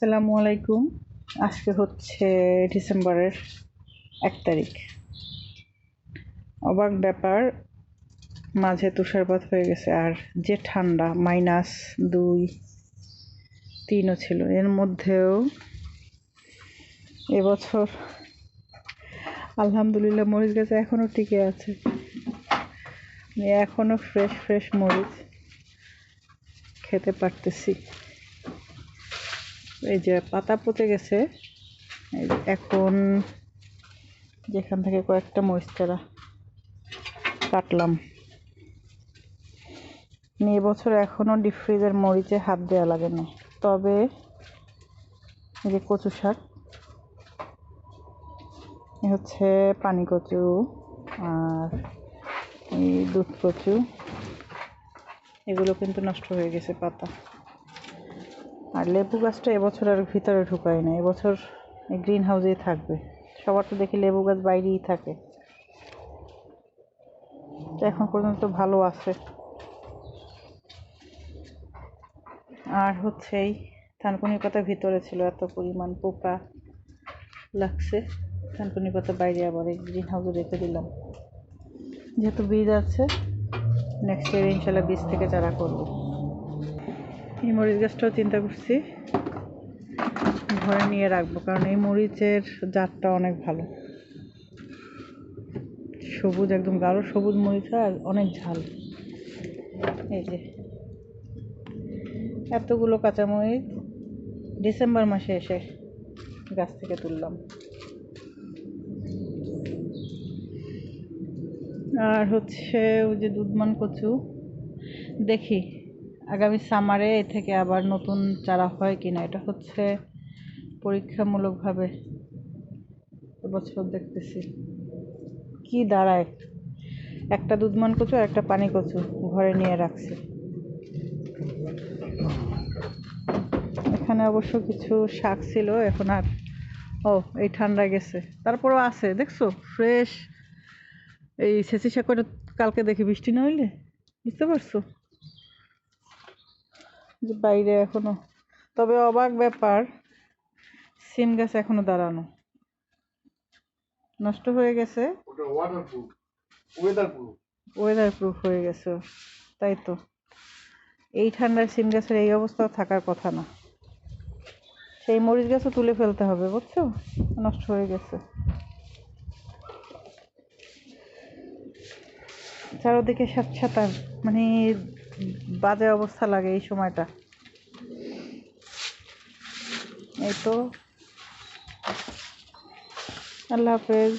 আসসালামু আলাইকুম। আজকে হচ্ছে ডিসেম্বরের এক তারিখ। অবাক ব্যাপার, মাঝে তুষারপাত হয়ে গেছে আর যে ঠান্ডা মাইনাস দুই, তিনও ছিল। এর মধ্যেও এবছর আলহামদুলিল্লাহ মরিচ গাছে এখনও টিকে আছে। এখনও ফ্রেশ ফ্রেশ মরিচ খেতে পারতেছি। এই যে পাতা পচে গেছে। এখন যেখান থেকে কয়েকটা মরিচ চারা কাটলাম। আমি বছর এখনও ডিপ ফ্রিজের মরিচে হাত দেওয়া লাগে না তবে এই যে কচু শাক হচ্ছে পানি কচু আর এই দুধ কচু। এগুলো কিন্তু নষ্ট হয়ে গেছে পাতা। আর লেবু গাছটা এবছর আর ভিতরে ঢুকাই না, এবছর গ্রিন হাউসেই থাকবে। সবার তো দেখি লেবু গাছ বাইরেই থাকে। এখন পর্যন্ত ভালো আছে। আর হচ্ছে এই থানকুনি পাতা ভিতরে ছিল, এত পরিমাণ পোকা লাগছে। থানকুনি পাতা বাইরে আবার এই গ্রিন হাউসে রেখে দিলাম। যেহেতু বীজ আছে নেক্সট ইয়ার ইনশাল্লাহ বীজ থেকে চারা করব। এই মরিচ গাছটাও চিন্তা করছি। ঘরে নিয়ে রাখব, কারণ এই মরিচের জাতটা অনেক ভালো। সবুজ, একদম গাঢ় সবুজ মরিচ আর অনেক ঝাল। এই যে, এতগুলো কাঁচামরিচ ডিসেম্বর মাসে এসে গাছ থেকে তুললাম। আর হচ্ছে ওই যে দুধমান কচু, দেখি আগামী সামারে এ থেকে আবার নতুন চারা হয় কিনা, এটা হচ্ছে পরীক্ষামূলকভাবে এবছর দেখতেছি। কি দাঁড়ায় একটা দুধমান কচু আর একটা পানি কচু ঘরে নিয়ে রাখছি। এখানে অবশ্য কিছু শাক ছিল, এখন আর, ও, এই ঠান্ডা গেছে। তারপরও আছে, দেখছ? ফ্রেশ। এই ছেঁচি শাক কালকে দেখি বৃষ্টি না হইলে? বুঝতে পারছ? যে বাইরে এখনও। তবে অবাক ব্যাপার সিম গাছ এখনও দাঁড়ানো। নষ্ট হয়ে গেছে। ওয়েদার প্রুফ হয়ে গেছে তাই তো। এই ঠান্ডায় সিম গাছের এই অবস্থা থাকার কথা না। সেই মরিচ গাছও তুলে ফেলতে হবে বুঝছ? নষ্ট হয়ে গেছে। চারোদিকে স্যাঁতস্যাঁতার মানে বাজে অবস্থা লাগে এই সময়টা। এই তো। আল্লাহ হাফেজ।